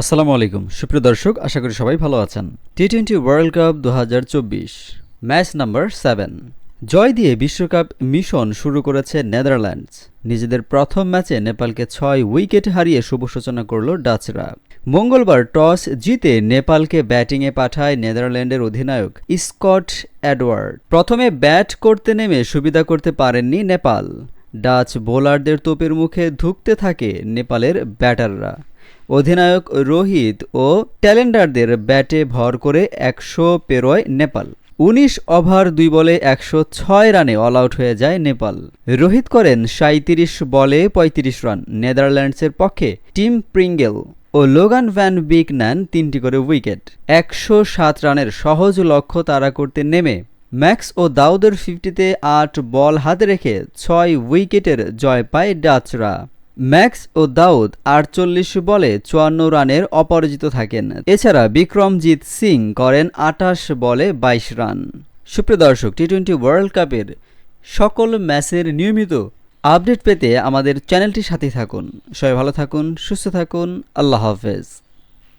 আসসালামু আলাইকুম। সুপ্রিয় দর্শক, আশা করি সবাই ভালো আছেন। টি টোয়েন্টি ওয়ার্ল্ড কাপ দুহাজার চব্বিশ ম্যাচ নাম্বার সেভেন জয় দিয়ে বিশ্বকাপ মিশন শুরু করেছে নেদারল্যান্ডস। নিজেদের প্রথম ম্যাচে নেপালকে ছয় উইকেট হারিয়ে শুভ সূচনা করল ডাচরা। মঙ্গলবার টস জিতে নেপালকে ব্যাটিংয়ে পাঠায় নেদারল্যান্ডের অধিনায়ক স্কট অ্যাডওয়ার্ড প্রথমে ব্যাট করতে নেমে সুবিধা করতে পারেননি নেপাল। ডাচ বোলারদের তোপের মুখে ধুঁকতে থাকে নেপালের ব্যাটাররা। অধিনায়ক রোহিত ও ট্যালেন্ডারদের ব্যাটে ভর করে একশো পেরোয় নেপাল। উনিশ ওভার দুই বলে একশো ছয় রানে অল আউট হয়ে যায় নেপাল। রোহিত করেন সাঁত্রিশ বলে ৩৫ রান। নেদারল্যান্ডসের পক্ষে টিম প্রিঙ্গেল ও লোগান ভ্যান বিক নেন তিনটি করে উইকেট। একশো সাত রানের সহজ লক্ষ্য তাড়া করতে নেমে ম্যাক্স ও দাউদের ফিফটিতে আট বল হাতে রেখে ছয় উইকেটের জয় পায় ডাচরা। ম্যাক্স ও দাউদ আটচল্লিশ বলে চুয়ান্ন রানের অপরাজিত থাকেন। এছাড়া বিক্রমজিৎ সিং করেন আঠাশ বলে ২২ রান। সুপ্রিয় দর্শক টি টোয়েন্টি ওয়ার্ল্ড কাপের সকল ম্যাচের নিয়মিত আপডেট পেতে আমাদের চ্যানেলটির সাথে থাকুন। সবাই ভালো থাকুন, সুস্থ থাকুন, আল্লাহ হাফেজ।